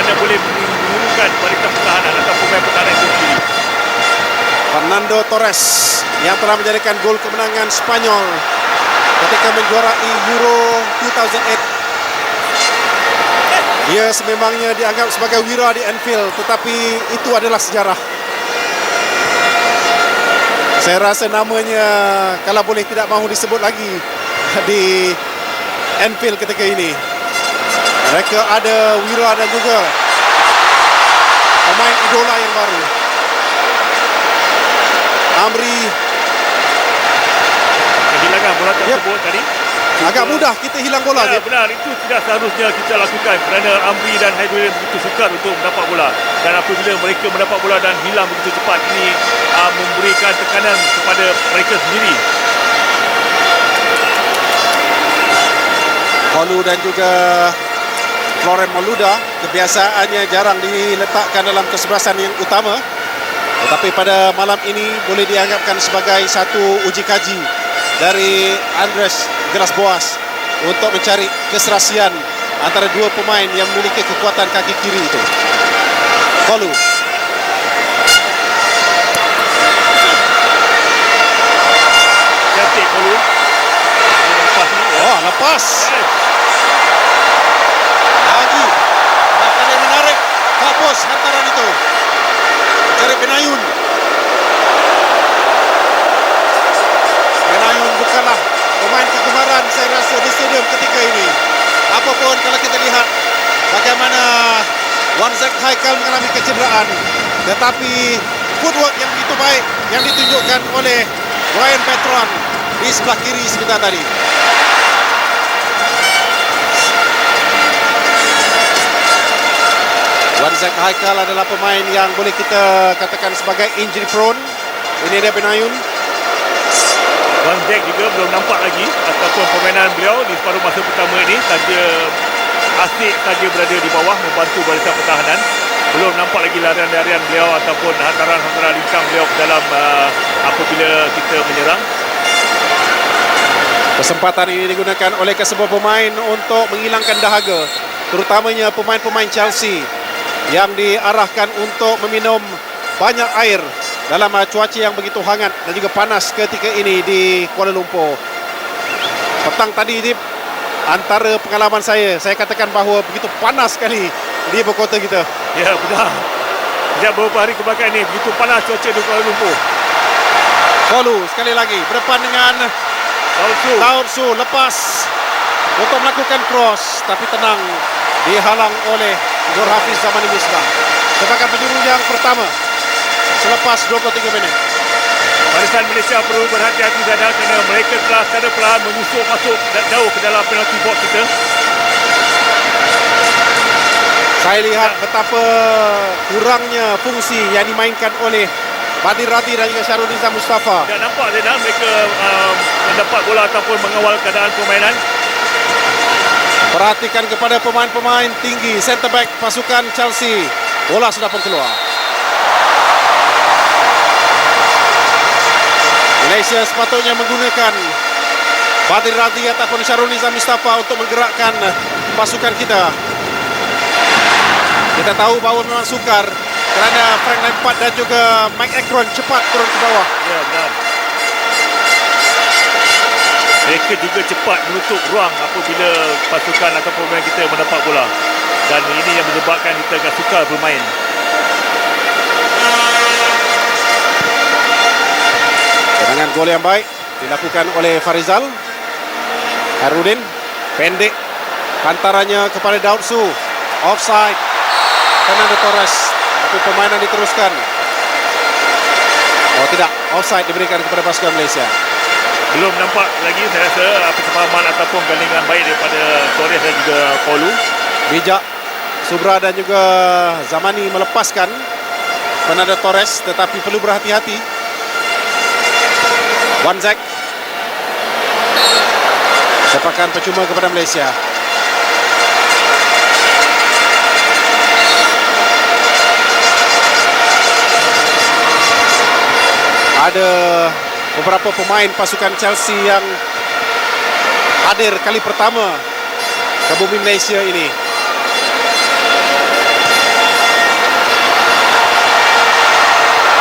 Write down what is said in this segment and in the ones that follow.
mana boleh mengurungkan barisan pertahanan atau pemain pertahanan itu sendiri. Fernando Torres yang telah menjadikan gol kemenangan Spanyol ketika menjuarai Euro 2008 dia sememangnya dianggap sebagai wira di Anfield tetapi itu adalah sejarah. Saya rasa namanya kalau boleh tidak mahu disebut lagi di Anfield ketika ini mereka ada wira dan juga pemain idola yang baru. Amri. Kehilangan bola tersebut Yep. tadi. agak mudah kita hilang bola Ya, benar. Itu tidak seharusnya kita lakukan. Kerana Amri dan Haidurin begitu sukar untuk mendapat bola. Dan apabila mereka mendapat bola dan hilang begitu cepat ini uh, memberikan tekanan kepada mereka sendiri. Kolu dan juga Floren Maluda kebiasaannya jarang diletakkan dalam kesebelasan yang utama. Tetapi pada malam ini boleh dianggapkan sebagai satu uji kaji dari Andres Geras Boas untuk mencari keserasian antara dua pemain yang memiliki kekuatan kaki kiri itu. Kolu cantik Kolu lepas ni. Lepas. Eh, Lagi. Maka dia menarik. Kapos hantaran itu. Cari Benayun. Benayun bukanlah pemain kegemaran saya rasa di stadium ketika ini. Apapun kalau kita lihat bagaimana Wanzek Haikal mengalami kecederaan. Tetapi footwork yang begitu baik yang ditunjukkan oleh Brian Petron di sebelah kiri sebentar tadi. Wanzek Haikal adalah pemain yang boleh kita katakan sebagai injury prone. Ini dia Benayun. Wan Jack juga belum nampak lagi ataupun permainan beliau di separuh masa pertama ini saja asyik saja berada di bawah membantu barisan pertahanan belum nampak lagi larian-larian beliau ataupun hantaran-hantaran lincah beliau ke dalam uh, apabila kita menyerang Kesempatan ini digunakan oleh kesemua pemain untuk menghilangkan dahaga. Terutamanya pemain-pemain Chelsea yang diarahkan untuk meminum banyak air dalam uh, cuaca yang begitu hangat dan juga panas ketika ini di Kuala Lumpur. Petang tadi ini antara pengalaman saya, saya katakan bahawa begitu panas sekali di ibu kota kita. ya benar sejak beberapa hari kebelakang ini begitu panas cuaca di Kuala Lumpur Kolu sekali lagi berdepan dengan Laut Su lepas untuk melakukan cross tapi tenang dihalang oleh Nur Hafiz Zamani Misbah. Sebagai penjuru yang pertama selepas 23 minit. Barisan Malaysia perlu berhati-hati saja kerana mereka telah secara perlahan menyusup masuk jauh ke dalam penalty box kita Saya lihat betapa kurangnya fungsi yang dimainkan oleh Badir Rati dan juga Syarul Nizam Mustafa. Tak nampak Zainal mereka uh, mendapat bola ataupun mengawal keadaan permainan. Perhatikan kepada pemain-pemain tinggi centre back pasukan Chelsea. Bola sudah pun keluar. Malaysia sepatutnya menggunakan Badir Radhi ataupun Syarul Nizam Mustafa untuk menggerakkan pasukan kita. Kita tahu bahawa memang sukar kerana Frank Lampard dan juga Mike Ekron cepat turun ke bawah. Ya, benar. Mereka juga cepat menutup ruang apabila pasukan atau pemain kita mendapat bola. Dan ini yang menyebabkan kita agak sukar bermain. Tendangan gol yang baik dilakukan oleh Farizal. Harudin pendek hantarannya kepada Daud Su. Offside. Fernando Torres. Tapi permainan diteruskan. Oh tidak, offside diberikan kepada pasukan Malaysia. Belum nampak lagi saya rasa apa kefahaman ataupun gandingan baik daripada Torres dan juga Kolu. Bijak Subra dan juga Zamani melepaskan Fernando Torres tetapi perlu berhati-hati. Wan Zek sepakan percuma kepada Malaysia. Ada beberapa pemain pasukan Chelsea yang hadir kali pertama ke bumi Malaysia ini.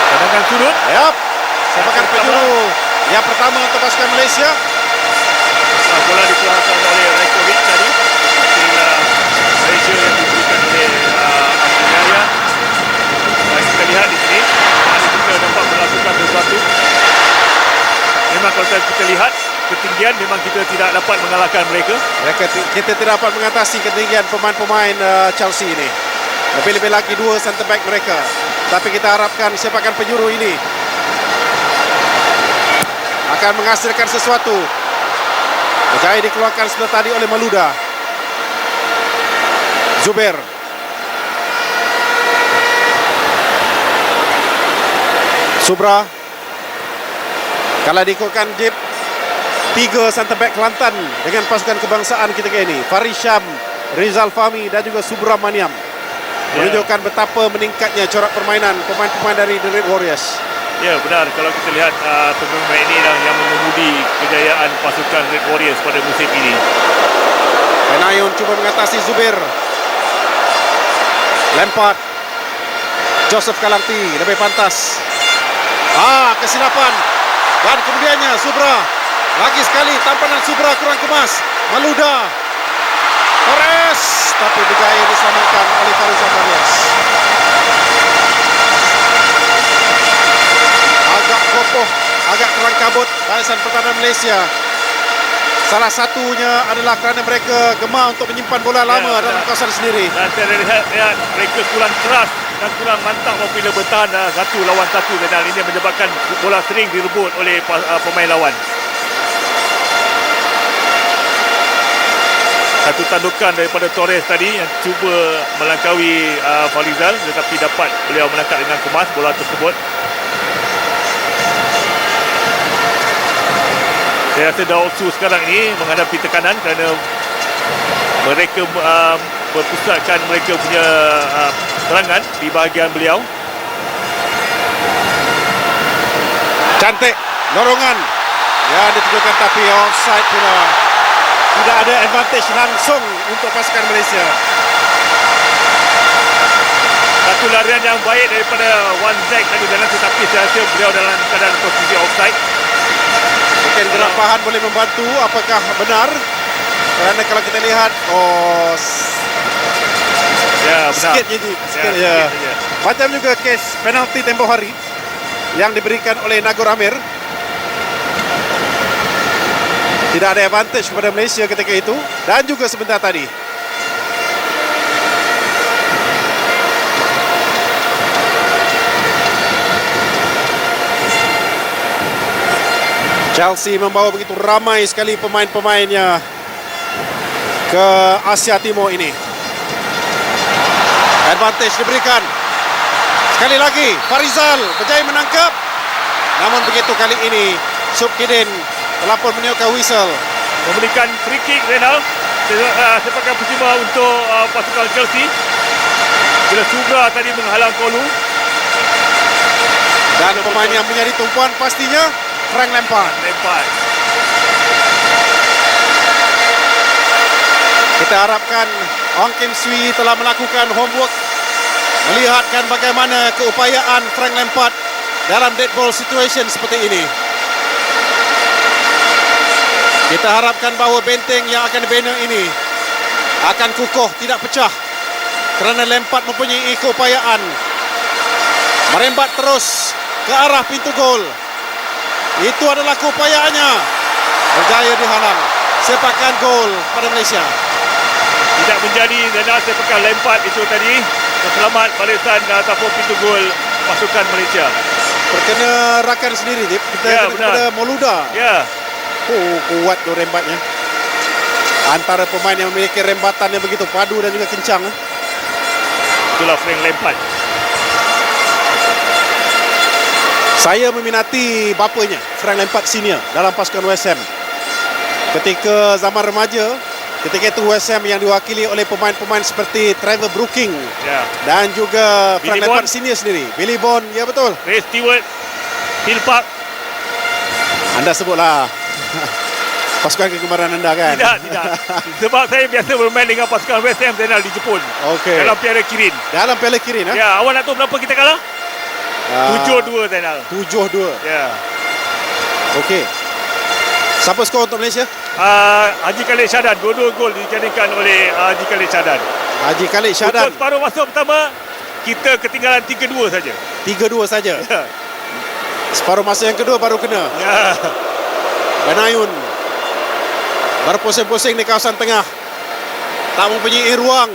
Tendangan sudut yep. sepakan percuma yang pertama untuk pasukan Malaysia. Ah, bola dikeluarkan oleh Rajkovic tadi. Uh, Malaysia yang diberikan oleh uh, Ahmad. Dan kita lihat di sini, mana kita dapat melakukan sesuatu. Memang kalau kita lihat ketinggian memang kita tidak dapat mengalahkan mereka. Mereka kita tidak dapat mengatasi ketinggian pemain-pemain uh, Chelsea ini. Lebih-lebih lagi dua centre back mereka. Tapi kita harapkan sepakan penjuru ini akan menghasilkan sesuatu. Berjaya dikeluarkan sebelah tadi oleh Maluda. Zubair. Subra. Kalau diikutkan Jip, tiga centre back Kelantan dengan pasukan kebangsaan ketika ini. Faris Syam, Rizal Fahmi dan juga Subramaniam. Ya. Menunjukkan betapa meningkatnya corak permainan pemain-pemain dari The Red Warriors. Ya benar kalau kita lihat uh, pemain ini lah yang mengemudi kejayaan pasukan Red Warriors pada musim ini. Penayun cuba mengatasi Zubir. Lempart. Joseph Kalanti lebih pantas. Ah, kesilapan. Dan kemudiannya Subra. Lagi sekali tampanan Subra kurang kemas. Maluda. Torres. Tapi berjaya diselamatkan oleh Faris Amarias. Kabut barisan pertahanan Malaysia. Salah satunya adalah kerana mereka gemar untuk menyimpan bola lama Ya, dalam kawasan sendiri. Dan saya lihat, lihat mereka kurang keras dan kurang mantap apabila bertahan uh, satu lawan satu dan ini menyebabkan bola sering direbut oleh uh, pemain lawan. Satu tandukan daripada Torres tadi yang cuba melangkaui uh, Farizal tetapi dapat beliau menangkap dengan kemas bola tersebut. Saya rasa Daosu sekarang ini menghadapi tekanan kerana mereka uh, berpusatkan mereka punya uh, serangan di bahagian beliau. Cantik lorongan. Ya ditujukan tapi offside pula. Tidak ada advantage langsung untuk pasukan Malaysia. Satu larian yang baik daripada Wan Zek tadi dalam tetapi saya rasa beliau dalam keadaan posisi offside. Mungkin gerak pahan boleh membantu. Apakah benar? Kerana kalau kita lihat, oh Ya benar. sikit je, Ji. sikit ya, ya. sikit. Macam juga kes penalti tempoh hari yang diberikan oleh Nagor Amir. Tidak ada advantage kepada Malaysia ketika itu dan juga sebentar tadi. Chelsea membawa begitu ramai sekali pemain-pemainnya ke Asia Timur ini. Advantage diberikan. Sekali lagi, Farizal berjaya menangkap. Namun begitu kali ini, Subkidin telah pun meniupkan whistle. Memberikan free kick Renal uh, sepakan percuma untuk uh, pasukan Chelsea. Bila Subra tadi menghalang Kolu. Dan pemain yang menjadi tumpuan pastinya Frank Lampard. Lempar. Kita harapkan Ong Kim Swee telah melakukan homework melihatkan bagaimana keupayaan Frank Lampard dalam dead ball situation seperti ini. Kita harapkan bahawa benteng yang akan dibina ini akan kukuh, tidak pecah. Kerana Lampard mempunyai keupayaan merembat terus ke arah pintu gol. Itu adalah keupayaannya. Berjaya dihalang. Sepakan gol pada Malaysia. Tidak menjadi Renal sepakan lempar itu tadi. Selamat barisan ataupun pintu gol pasukan Malaysia. Terkena rakan sendiri Dip. Kita Ya, kena kepada Moluda. Ya, Oh, kuat tu rembatnya. Antara pemain yang memiliki rembatan yang begitu padu dan juga kencang. eh. itulah Frank Lampard. Saya meminati bapanya, Frank Lampard Senior dalam pasukan West Ham. Ketika zaman remaja, ketika itu West Ham yang diwakili oleh pemain-pemain seperti Trevor Brooking Ya, dan juga Frank Billy Lampard Bond. Senior sendiri. Billy Bond, ya betul. Ray Stewart, Phil Park. Anda sebutlah pasukan kegemaran anda kan? Tidak, tidak. Sebab saya biasa bermain dengan pasukan West Ham Renal di Jepun. Okey. Dalam Piala Kirin. Dalam Piala Kirin, ha? Ya, awak nak tahu berapa kita kalah? Ah. 7-2 Zainal. 7-2. Ya. Okey. Siapa skor untuk Malaysia? Uh, Haji Khalid Syadan dua-dua gol dijadikan oleh uh, Haji Khalid Syadan. Haji Khalid Untuk Syadan. separuh masuk pertama kita ketinggalan 3-2 saja. 3-2 saja. Ya. Separuh masa yang kedua baru kena. Ya. Benayun berpusing-pusing di kawasan tengah. Tak mempunyai ruang.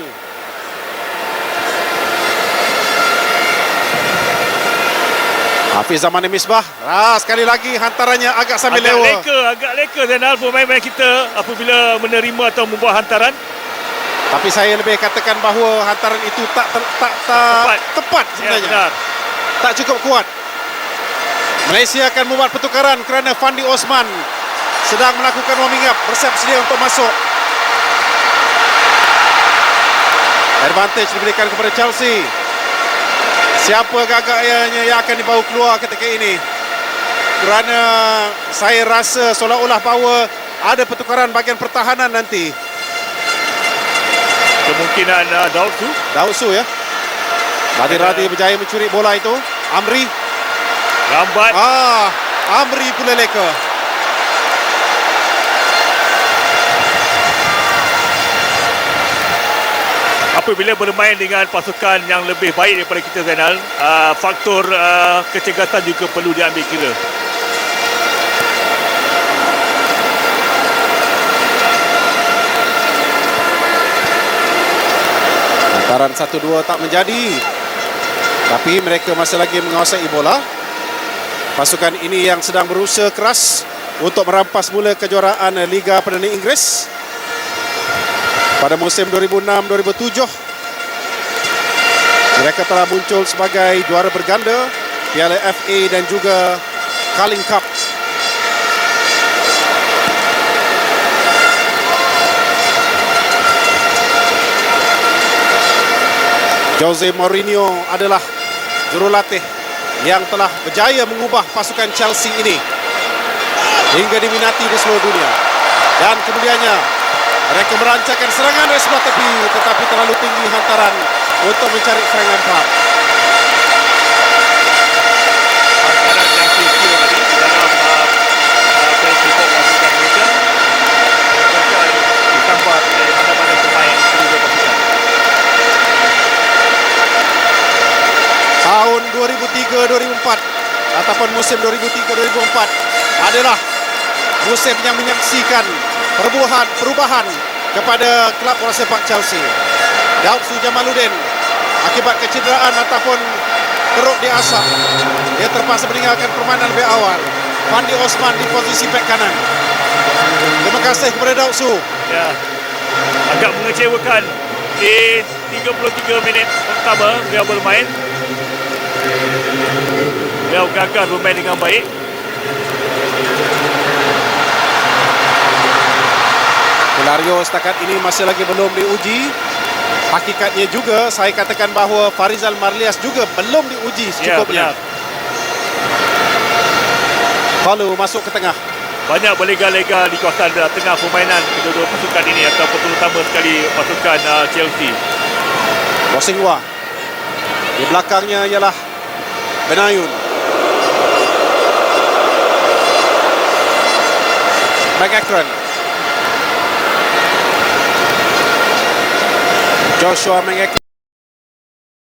Hafiz Zaman Misbah. Ah, sekali lagi hantarannya agak sambil Agak lewa. leka, agak leka Zainal pemain-pemain kita apabila menerima atau membuat hantaran. Tapi saya lebih katakan bahawa hantaran itu tak ter, tak, tak Tepat. tepat Ya, sebenarnya. benar. tak cukup kuat. Malaysia akan membuat pertukaran kerana Fandi Osman sedang melakukan warming up, bersiap sedia untuk masuk. Advantage diberikan kepada Chelsea. Siapa gagaknya yang akan dibawa keluar ketika ini? Kerana saya rasa seolah-olah bahawa ada pertukaran bahagian pertahanan nanti. Kemungkinan uh, Daud tu. Dausu ya. Radi-radi berjaya mencuri bola itu. Amri. Lambat. Ah, Amri pula leka. Apabila bermain dengan pasukan yang lebih baik daripada kita Zainal, uh, faktor uh, kecergasan juga perlu diambil kira. Hantaran 1-2 tak menjadi. Tapi mereka masih lagi menguasai bola. Pasukan ini yang sedang berusaha keras untuk merampas mula kejuaraan Liga Perdana Inggeris pada musim 2006-2007. Mereka telah muncul sebagai juara berganda Piala FA dan juga Carling Cup. Jose Mourinho adalah jurulatih yang telah berjaya mengubah pasukan Chelsea ini hingga diminati di seluruh dunia. Dan kemudiannya mereka merancangkan serangan dari sebelah tepi tetapi terlalu tinggi hantaran untuk mencari serangan Park. Hantaran yang kira-kira tadi di dalam uh, uh, kelompok pasukan Malaysia akan ditambah oleh mana-mana pemain kedua pasukan. Tahun 2003-2004 ataupun musim 2003-2004 adalah musim yang menyaksikan perubahan perubahan kepada kelab bola sepak Chelsea. Daud Sujamaluddin akibat kecederaan ataupun teruk di asap dia terpaksa meninggalkan permainan lebih awal. Fandi Osman di posisi bek kanan. Terima kasih kepada Daud Su. Ya. Agak mengecewakan di 33 minit pertama beliau bermain. Beliau gagal bermain dengan baik. Hilario setakat ini masih lagi belum diuji. Hakikatnya juga saya katakan bahawa Farizal Marlias juga belum diuji Ya, secukupnya. benar. Palu masuk ke tengah. Banyak berlega-lega di kawasan tengah permainan kedua-dua pasukan ini ataupun terutama sekali pasukan uh, Chelsea. Bosingwa. Di belakangnya ialah Benayun. McEachran. Joshua McEachran.